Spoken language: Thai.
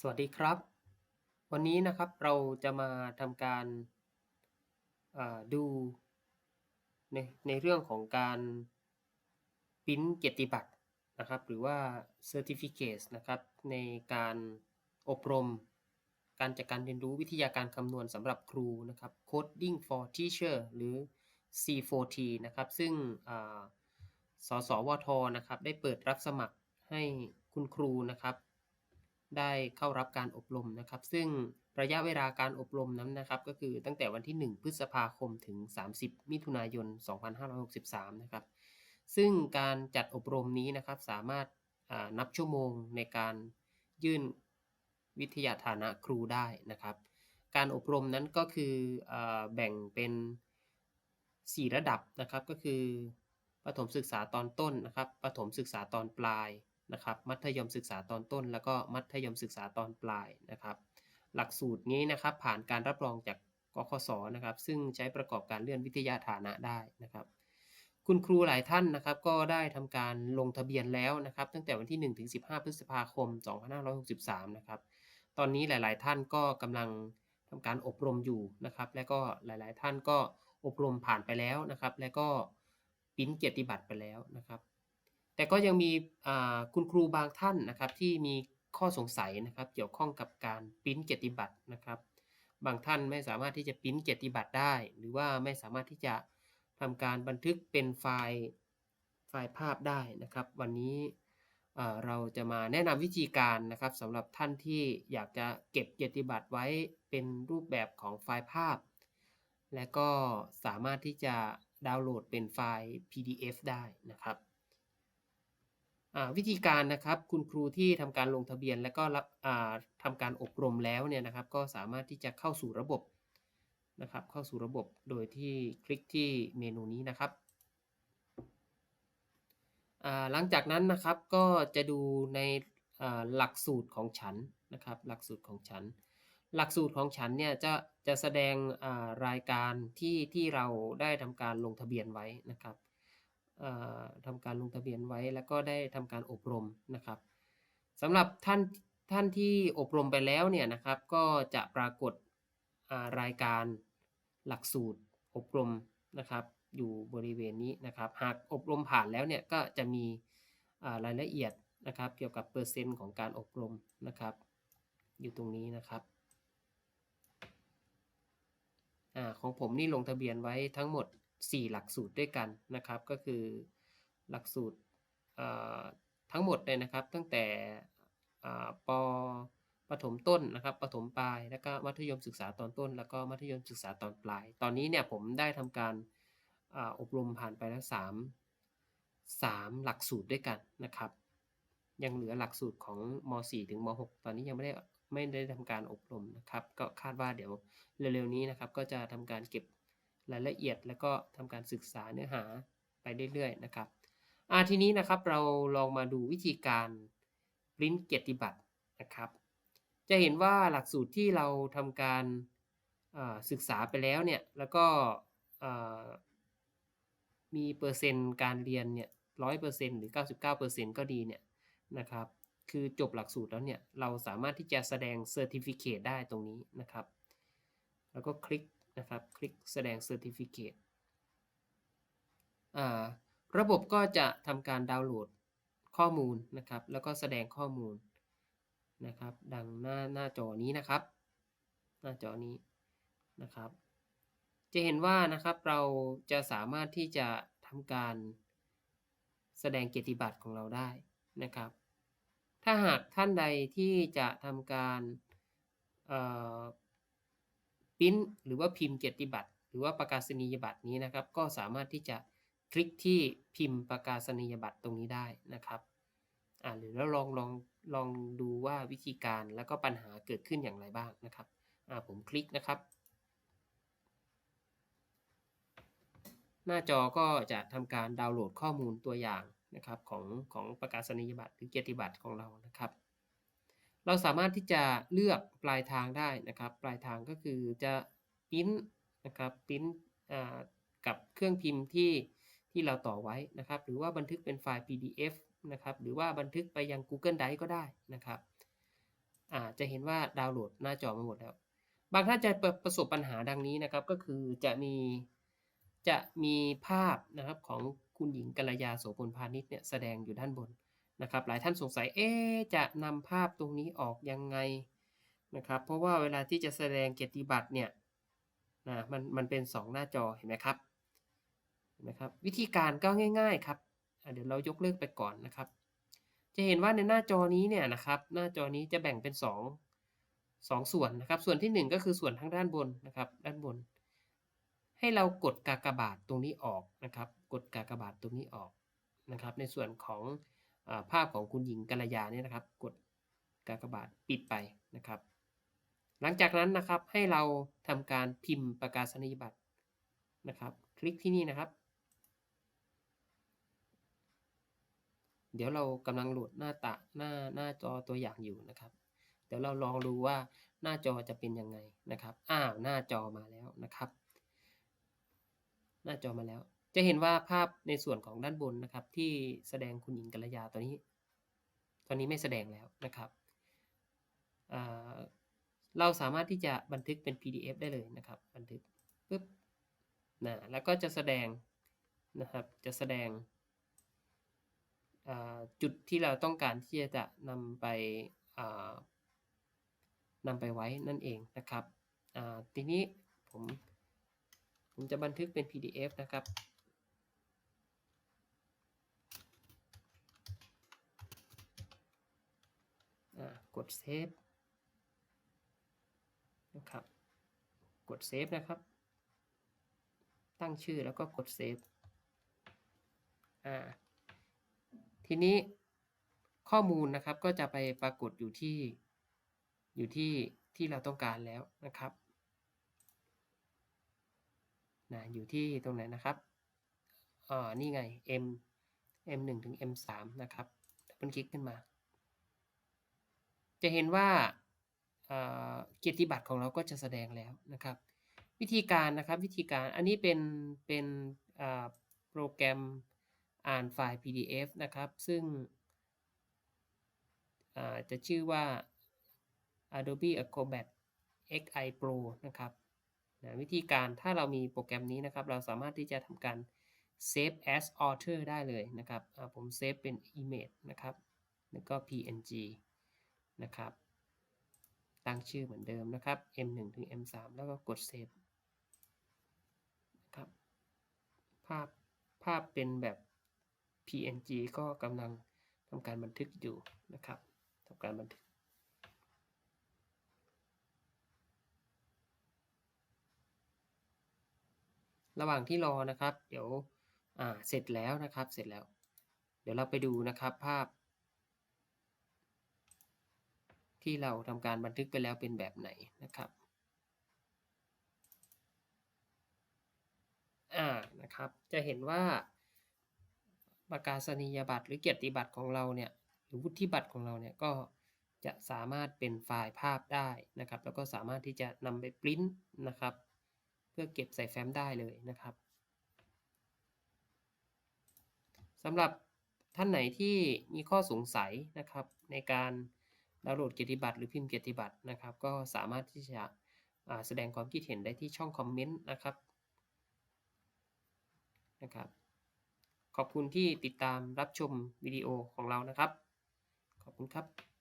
สวัสดีครับ วันนี้นะครับเราจะมาทำการาดูในในเรื่องของการปิ้นเกียรติบัตรนะครับ หรือว่า Certificate นะครับ ในการอบรม การจัดการเรียนรู้วิทยาการคำนวณสำหรับครูนะครับ Coding for Teacher หรือ C4T นะครับ ซึ่งสสวทนะครับ ได้เปิดรับสมัครให้คุณครูนะครับ ได้เข้ารับการอบรมนะครับ ซึ่งระยะเวลาการอบรมนั้นนะครับ ก็คือตั้งแต่วันที่ 1 พฤษภาคมถึง 30 มิถุนายน 2563 นะครับ ซึ่งการจัดอบรมนี้นะครับสามารถนับชั่วโมงในการยื่นวิทยาฐานะครูได้นะครับ การอบรมนั้นก็คืออแบ่งเป็น 4 ระดับนะครับก็คือประถมศึกษาตอนต้นนะครับประถมศึกษาตอนปลาย นะครับมัธยมศึกษาตอนต้น แล้วก็มัธยมศึกษาตอนปลายนะครับ หลักสูตรนี้นะครับผ่านการรับรองจากกคศนะครับ ซึ่งใช้ประกอบการเลื่อนวิทยาฐานะได้นะครับ คุณครูหลายท่านนะครับก็ได้ทำการลงทะเบียนแล้วนะครับ ตั้งแต่วันที่ 1 ถึง 15 พฤษภาคม 2563 นะครับ ตอนนี้หลาย ๆ ท่านก็กำลังทำการอบรมอยู่นะครับ และก็หลาย ๆ ท่านก็อบรมผ่านไปแล้วนะครับ และก็ปิ้นเกียรติบัตรไปแล้วนะครับ แต่ก็ยังมีคุณครูบางท่านนะครับที่มีข้อสงสัยนะครับเกี่ยวข้องกับการปริ้นเกียรติบัตรนะครับ บางท่านไม่สามารถที่จะปริ้นเกียรติบัตรได้ หรือว่าไม่สามารถที่จะทำการบันทึกเป็นไฟล์ไฟล์ภาพได้นะครับ วันนี้เราจะมาแนะนำวิธีการนะครับสำหรับท่านที่อยากจะเก็บเกียรติบัตรไว้เป็นรูปแบบของไฟล์ภาพ และก็สามารถที่จะดาวน์โหลดเป็นไฟล์ PDF ได้นะครับ วิธีการนะครับคุณครูที่ทำการลงทะเบียน และก็รับอ่าทำการอบรมแล้วเนี่ยนะครับก็สามารถที่จะเข้าสู่ระบบนะครับเข้าสู่ระบบโดยที่คลิกที่เมนูนี้นะครับหลังจากนั้นนะครับก็จะดูในหลักสูตรของฉันนะครับหลักสูตรของฉัน หลักสูตรของฉันเนี่ยจะจะแสดงรายการที่ที่เราได้ทำการลงทะเบียนไว้นะครับ ทำการลงทะเบียนไว้ แล้วก็ได้ทำการอบรมนะครับสำหรับท่านท่านที่อบรมไปแล้วเนี่ยนะครับก็จะปรากฏรายการหลักสูตรอบรมนะครับ อยู่บริเวณนี้นะครับ หากอบรมผ่านแล้วเนี่ยก็จะมีรายละเอียดนะครับ เกี่ยวกับเปอร์เซ็นต์ของการอบรมนะครับ อยู่ตรงนี้นะครับอของผมนี่ลงทะเบียนไว้ทั้งหมด 4 หลักสูตรด้วยกันนะครับ ก็คือหลักสูตรทั้งหมดเลยนะครับ ตั้งแต่ปประถมต้นนะครับประถมปลาย แล้วก็มัธยมศึกษาตอนต้น แล้วก็มัธยมศึกษาตอนปลาย ตอนนี้เนี่ยผมได้ทำการอบรมผ่านไปแล้ว 3 3 หลักสูตรด้วยกันนะครับ ยังเหลือหลักสูตรของม .4 ถึงม .6 ตอนนี้ยังไม่ได้ไม่ได้ทำการอบรมนะครับ ก็คาดว่าเดี๋ยวเร็วๆนี้นะครับ ก็จะทำการเก็บ รายละเอียด แล้วก็ทำการศึกษาเนื้อหาไปเรื่อยๆนะครับอาทีนี้นะครับเราลองมาดูวิธีการปริ้นเกียรติบัตรนะครับ จะเห็นว่าหลักสูตรที่เราทำการศึกษาไปแล้วเนี่ยแล้วก็มีเปอร์เซ็นต์การเรียนเนี่ยร้อยเปอร์เซ็นต์หรือ 99%ก็ดีเนี่ยนะครับคือจบหลักสูตรแล้วเนี่ยเราสามารถที่จะแสดง Certificate ได้ตรงนี้นะครับ แล้วก็คลิก นะครับ คลิกแสดง Certificate อ่าระบบก็จะทำการดาวน์โหลดข้อมูลนะครับ แล้วก็แสดงข้อมูลนะครับ ดังหน้าหน้าจอนี้นะครับ หน้าจอนี้นะครับ จะเห็นว่านะครับเราจะสามารถที่จะทำการแสดงเกียรติบัตรของเราได้นะครับ ถ้าหากท่านใดที่จะทำการ เอ่อปริ้นหรือว่าพิมพ์เกียรติบัตรหรือว่าประกาศนียบัตรนี้นะครับ ก็สามารถที่จะคลิกที่พิมพ์ประกาศนียบัตรตรงนี้ได้นะครับอ่าหรือแล้วลองลองลองดูว่าวิธีการแล้วก็ปัญหาเกิดขึ้นอย่างไรบ้างนะครับอ่าผมคลิกนะครับ หน้าจอก็จะทำการดาวน์โหลดข้อมูลตัวอย่างนะครับของของประกาศนียบัตรหรือเกียรติบัตรของเรานะครับ เราสามารถที่จะเลือกปลายทางได้นะครับ ปลายทางก็คือจะปริ้นนะครับปริ้นกับเครื่องพิมพ์ที่ที่เราต่อไว้นะครับ หรือว่าบันทึกเป็นไฟล์ PDF นะครับ หรือว่าบันทึกไปยัง Google Drive ก็ได้นะครับจะเห็นว่าดาวน์โหลดหน้าจอมาหมดแล้ว บางท่านจะประประสบปัญหาดังนี้นะครับ ก็คือจะมีจะมีภาพนะครับของคุณหญิงกัลยาโสพลพาณิชย์เนี่ยแสดงอยู่ด้านบน นะครับหลายท่านสงสัยเอ๊จะนำภาพตรงนี้ออกยังไงนะครับเพราะว่าเวลาที่จะแสดงเกียรติบัตรเนี่ยนะมันมันเป็น 2 หน้าจอเห็นไหมครับเห็นไหมครับวิธีการก็ง่าย ๆครับเดี๋ยวเรายกเลิกไปก่อนนะครับ จะเห็นว่าในหน้าจอนี้เนี่ยนะครับหน้าจอนี้จะแบ่งเป็น 2 2 ส่วนนะครับ ส่วนที่ 1 ก็คือส่วนทางด้านบนนะครับด้านบน ให้เรากดกากบาทตรงนี้ออกนะครับ กดกากบาทตรงนี้ออกนะครับ ในส่วนของ ภาพของคุณหญิงกัลยาเนี่ยนะครับ กดกากบาทปิดไปนะครับ หลังจากนั้นนะครับให้เราทำการพิมพ์ประกาศนียบัตรนะครับ คลิกที่นี่นะครับ เดี๋ยวเรากำลังโหลดหน้าตาหน้าหน้าจอตัวอย่างอยู่นะครับ เดี๋ยวเราลองดูว่าหน้าจอจะเป็นยังไงนะครับ อ้าวหน้าจอมาแล้วนะครับ หน้าจอมาแล้ว จะเห็นว่าภาพในส่วนของด้านบนนะครับ ที่แสดงคุณหญิงกัลยาตัวนี้ ตอนนี้ไม่แสดงแล้วนะครับเราสามารถที่จะบันทึกเป็น PDF ได้เลยนะครับ บันทึกปุ๊บนะแล้วก็จะแสดงนะครับจะแสดงจุดที่เราต้องการที่จะนำไปนำไปไว้นั่นเองนะครับทีนี้ผมผมจะบันทึกเป็น PDF นะครับ อ่า กดเซฟนะครับ กดเซฟนะครับ ตั้งชื่อแล้วก็กดเซฟทีนี้ข้อมูลนะครับก็จะไปปรากฏอยู่ที่อยู่ที่ที่เราต้องการแล้วนะครับนะอยู่ที่ตรงไหนนะครับอ่านี่ไง M M1 ถึง M3 นะครับดับเบิลคลิกขึ้นมา จะเห็นว่าเกียรติบัตรของเราก็จะแสดงแล้วนะครับ วิธีการนะครับวิธีการอันนี้เป็นเป็นโปรแกรมอ่านไฟล์ PDF นะครับ ซึ่งจะชื่อว่า Adobe Acrobat XI Pro นะครับนะวิธีการถ้าเรามีโปรแกรมนี้นะครับ เราสามารถที่จะทำการ save as author ได้เลยนะครับผมเซฟเป็น image นะครับ แล้วก็ png นะครับ ตั้งชื่อเหมือนเดิมนะครับ m1 ถึง m3 แล้วก็กด save นะครับ ภาพภาพเป็นแบบ png ก็กำลังทำการบันทึกอยู่นะครับทำการบันทึกระหว่างที่รอนะครับ เดี๋ยวอ่าเสร็จแล้วนะครับ เสร็จแล้ว เดี๋ยวเราไปดูนะครับภาพ ที่เราทำการบันทึกไปแล้วเป็นแบบไหนนะครับอ่านะครับ จะเห็นว่าประกาศนียบัตรหรือเกียรติบัตรของเราเนี่ยหรือวุฒิบัตรของเราเนี่ยก็จะสามารถเป็นไฟล์ภาพได้นะครับ แล้วก็สามารถที่จะนำไปปริ้นนะครับ เพื่อเก็บใส่แฟ้มได้เลยนะครับสำหรับท่านไหนที่มีข้อสงสัยนะครับในการ ดาวน์โหลดเกียรติบัตรหรือพิมพ์เกียรติบัตรนะครับ ก็สามารถที่จะแสดงความคิดเห็นได้ที่ช่องคอมเมนต์นะครับนะครับ ขอบคุณที่ติดตามรับชมวิดีโอของเรานะครับ ขอบคุณครับ